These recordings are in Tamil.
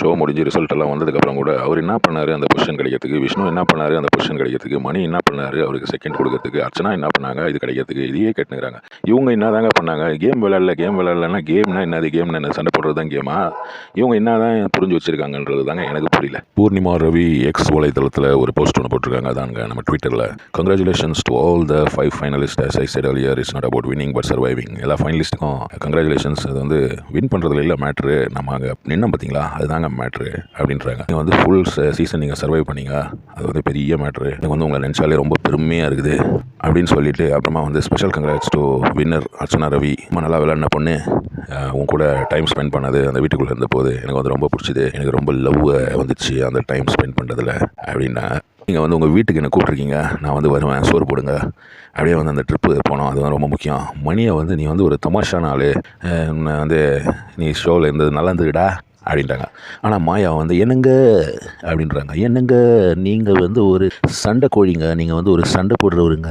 ஷோ முடிஞ்சு ரிசல்ட் எல்லாம் வந்ததுக்கப்புறம் கூட அவர் என்ன பண்ணார்? அந்த பொசிஷன் கிடைக்கிறதுக்கு விஷ்ணு என்ன பண்ணார்? அந்த பொசிஷன் கிடைக்கிறதுக்கு மணி என்ன பண்ணார்? அவருக்கு செகண்ட் கொடுக்கறதுக்கு அர்ச்சனா என்ன பண்ணாங்க? இது கிடைக்கிறதுக்கு இதையே கேட்டுக்கிறாங்க இவங்க என்ன தாங்க பண்ணாங்க? கேம் விளையாடல கேம் விளையாடலன்னா கேம்னா என்னது? கேம்னா என்ன? சண்டை போடுறது தான் கேமா. இவங்க என்ன தான் புரிஞ்சு வச்சுருக்காங்கன்றது தாங்க எனக்கு புரியல. பூர்ணிமா ரவி எக்ஸ் வலைதளத்தில் ஒரு போஸ்ட் ஒன்று போட்டிருக்காங்க. அதாங்க நம்ம ட்விட்டரில் congratulations to all the five finalist I said earlier is not about winning but surviving எல்லா ஃபைனலிஸ்ட்டுக்கும் கங்க்ராச்சுலேஷன்ஸ் அது வந்து வின் பண்ணுறதுல இல்லை மேட்ரு நம்ம அங்கே நின்னோம் பார்த்தீங்களா அதுதாங்க மேட்ரு அப்படின்றாங்க. நீங்கள் வந்து ஃபுல் சீசன் நீங்கள் சர்வை பண்ணீங்க. அது வந்து பெரிய மேட்ரு எனக்கு வந்து உங்களை நினச்சாலே ரொம்ப பெருமையாக இருக்குது. அப்படின்னு சொல்லிட்டு அப்புறமா வந்து special congrats to winner Archana Ravi. ரொம்ப நல்லா விளையாடின பொண்ணு. உன் கூட டைம் ஸ்பெண்ட் பண்ணது அந்த வீட்டுக்குள்ளே இருந்த போது எனக்கு வந்து ரொம்ப பிடிச்சிது. எனக்கு ரொம்ப லவ் வந்துச்சு அந்த டைம் ஸ்பெண்ட் பண்ணுறதுல அப்படின்னா நீங்கள் வந்து உங்கள் வீட்டுக்கு என்ன கூப்பிட்ருக்கீங்க நான் வந்து வருவேன் சோறு போடுங்க. அப்படியே வந்து அந்த ட்ரிப்பு போனோம். அது வந்து ரொம்ப முக்கியம். மணியை வந்து நீ வந்து ஒரு தமாஷான ஆள். வந்து நீ ஷோவில் இருந்தது நல்லா இருந்ததுடா. அப்படின்றாங்க. ஆனால் மாயா வந்து என்னங்க? அப்படின்றாங்க. என்னங்க? நீங்கள் வந்து ஒரு சண்டை கோழிங்க. நீங்கள் வந்து ஒரு சண்டை போடுறவருங்க.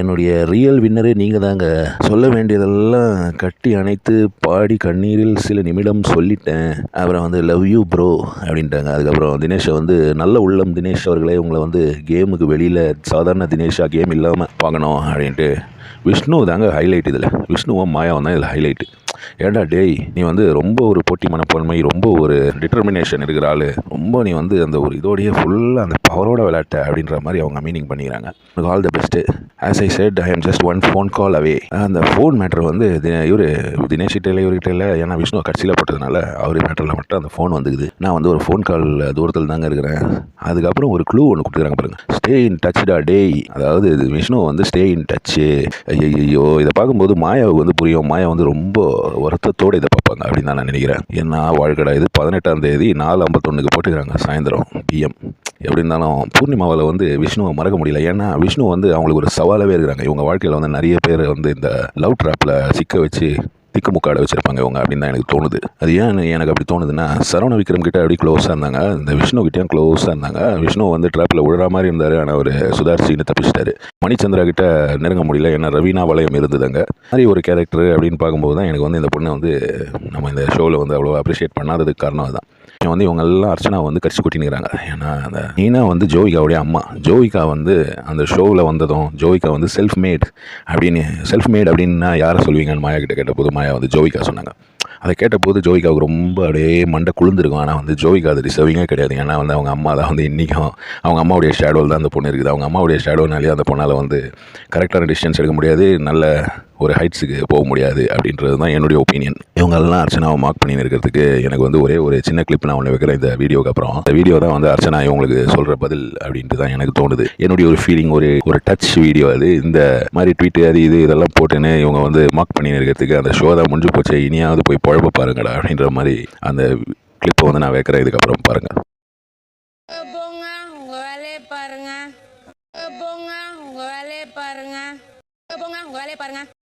என்னுடைய ரியல் வின்னரே நீங்கள் தாங்க. சொல்ல வேண்டியதெல்லாம் கட்டி அணைத்து பாடி கண்ணீரில் சில நிமிடம் சொல்லிட்டேன். அப்புறம் வந்து லவ் யூ ப்ரோ அப்படின்ட்டாங்க அதுக்கப்புறம் தினேஷை வந்து நல்ல உள்ளம் தினேஷ் அவர்களே. உங்களை வந்து கேமுக்கு வெளியில் சாதாரண தினேஷா கேம் இல்லாமல் பார்க்கணும். அப்படின்ட்டு. விஷ்ணு தாங்க ஹைலைட் இதில். விஷ்ணுவும் மாயாவும் தான் இதில் ஹைலைட்டு ஏடா டேய் நீ வந்து ரொம்ப ஒரு போட்டி மனப்பான்மை ரொம்ப ஒரு டிட்டர்மினேஷன் இருக்கிற ஆள். ரொம்ப நீ வந்து அந்த ஒரு இதோடையே ஃபுல்லாக அந்த பவரோட விளையாட்ட அப்படின்ற மாதிரி அவங்க மீனிங் பண்ணிக்கிறாங்க. All the best as I set I am just one phone call அவே அந்த ஃபோன் மேட்ரு வந்து இவர் தினேஷ் கிட்ட இவர்கிட்ட இல்லை ஏன்னா விஷ்ணு கட்சியில் போட்டதுனால அவர் மேட்டரில் மட்டும் அந்த ஃபோன் வந்துக்குது. நான் வந்து ஒரு ஃபோன் கால் தூரத்தில் தாங்க இருக்கிறேன். அதுக்கப்புறம் ஒரு க்ளூ ஒன்று கொடுத்துருக்காங்க பாருங்க. ஸ்டே இன் டச் டா டேய். அதாவது இது விஷ்ணு வந்து ஸ்டே இன் டச்சு ஐயோ இதை பார்க்கும்போது மாயாவுக்கு வந்து புரியும். மாயா வந்து ரொம்ப வருத்தத்தோடு இதை பார்ப்பாங்க அப்படின்னு தான் நான் நினைக்கிறேன். என்ன வாழ்க்கடா இது பதினெட்டாம் தேதி நாலு ஐம்பத்தொன்னுக்கு போட்டுக்கிறாங்க சாயந்தரம் பிஎம் எப்படி இருந்தாலும் பூர்ணிமாவில் வந்து விஷ்ணுவை மறக்க முடியல. ஏன்னா விஷ்ணு வந்து அவங்களுக்கு ஒரு சவாலாகவே இருக்கிறாங்க. இவங்க வாழ்க்கையில் வந்து நிறைய பேர் வந்து இந்த லவ் ட்ராப்பில் சிக்க வச்சு திக்குமுக்காட வச்சுருப்பாங்க இவங்க அப்படின்னு தான் எனக்கு தோணுது. அது ஏன் எனக்கு அப்படி தோணுதுன்னா சரவண விக்ரம் கிட்ட அப்படி க்ளோஸாக இருந்தாங்க. இந்த விஷ்ணு கிட்டேயும் க்ளோஸாக இருந்தாங்க. விஷ்ணு வந்து ட்ராப்பில் விழுற மாதிரி இருந்தார். ஆனால் அவர் சுதாரிச்சின்னு தப்பிச்சிட்டாரு. மணிச்சந்திரா கிட்ட நெருங்க முடியல. ஏன்னா ரவீனா வளையம் இருந்ததுங்க மாதிரி ஒரு கேரக்டர் அப்படின்னு பார்க்கும்போது தான் எனக்கு வந்து இந்த பொண்ணை வந்து நம்ம இந்த ஷோவில் வந்து அவ்வளோ அப்ரிஷியேட் பண்ணாததுக்கு காரணம் அதுதான். விஷயம் வந்து இவங்க எல்லாம் அர்ச்சனா வந்து கடிச்சு கொட்டினுக்கிறாங்க. ஏன்னா அந்த நீனா வந்து ஜோவிகாவுடைய அம்மா. ஜோவிகா வந்து அந்த ஷோவில் வந்ததும் ஜோவிகா வந்து செல்ஃப் மேட் அப்படின்னு செல்ஃப் மேட் அப்படின்னா யாரை சொல்லுவீங்கன்னு மாயா கிட்ட கேட்டபோது மாயா வந்து ஜோவிகா சொன்னாங்க. அதை கேட்டபோது ஜோவிகாவுக்கு ரொம்ப அப்படியே மண்டை குளிர்ந்துருக்கும். ஆனால் வந்து ஜோவிகா அது டிசர்விங்கே கிடையாது. ஏன்னா வந்து அவங்க அம்மா தான் வந்து இன்றைக்கும் அவங்க அம்மாவுடைய ஷேடோவில் தான் அந்த பொண்ணு இருக்குது. அவங்க அம்மாவுடைய ஷேடோனாலே அந்த பொண்ணால் வந்து கரெக்டான டிஸ்டன்ஸ் எடுக்க முடியாது. நல்ல ஒரு ஹைட்ஸுக்கு போக முடியாது அப்படின்றது தான் என்னுடைய ஒப்பீனியன் இவங்கெல்லாம் அர்ச்சனாவை மார்க் பண்ணி இருக்கிறதுக்கு எனக்கு வந்து ஒரே ஒரு சின்ன கிளிப் நான் ஒன்று வைக்கிறேன் இந்த வீடியோக்கு அப்புறம். இந்த வீடியோ தான் வந்து அர்ச்சனா இவங்களுக்கு சொல்கிற பதில் அப்படின்ட்டு தான் எனக்கு தோணுது. என்னுடைய ஒரு ஃபீலிங் ஒரு ஒரு டச் வீடியோ அது. இந்த மாதிரி ட்வீட்டு அது இது இதெல்லாம் போட்டுன்னு இவங்க வந்து மார்க் பண்ணி இருக்கிறதுக்கு அந்த ஷோ தான் முடிஞ்சு போச்சு. இனியாவது போய் பழப்ப பாருங்கடா அப்படின்ற மாதிரி அந்த கிளிப்பை வந்து நான் வைக்கிறேன். இதுக்கப்புறம் பாருங்கள் போங்க. உங்க வேலையை பாருங்க. போங்க. உங்க வேலையை பாருங்க. போங்க. உங்க வேலையை பாருங்க.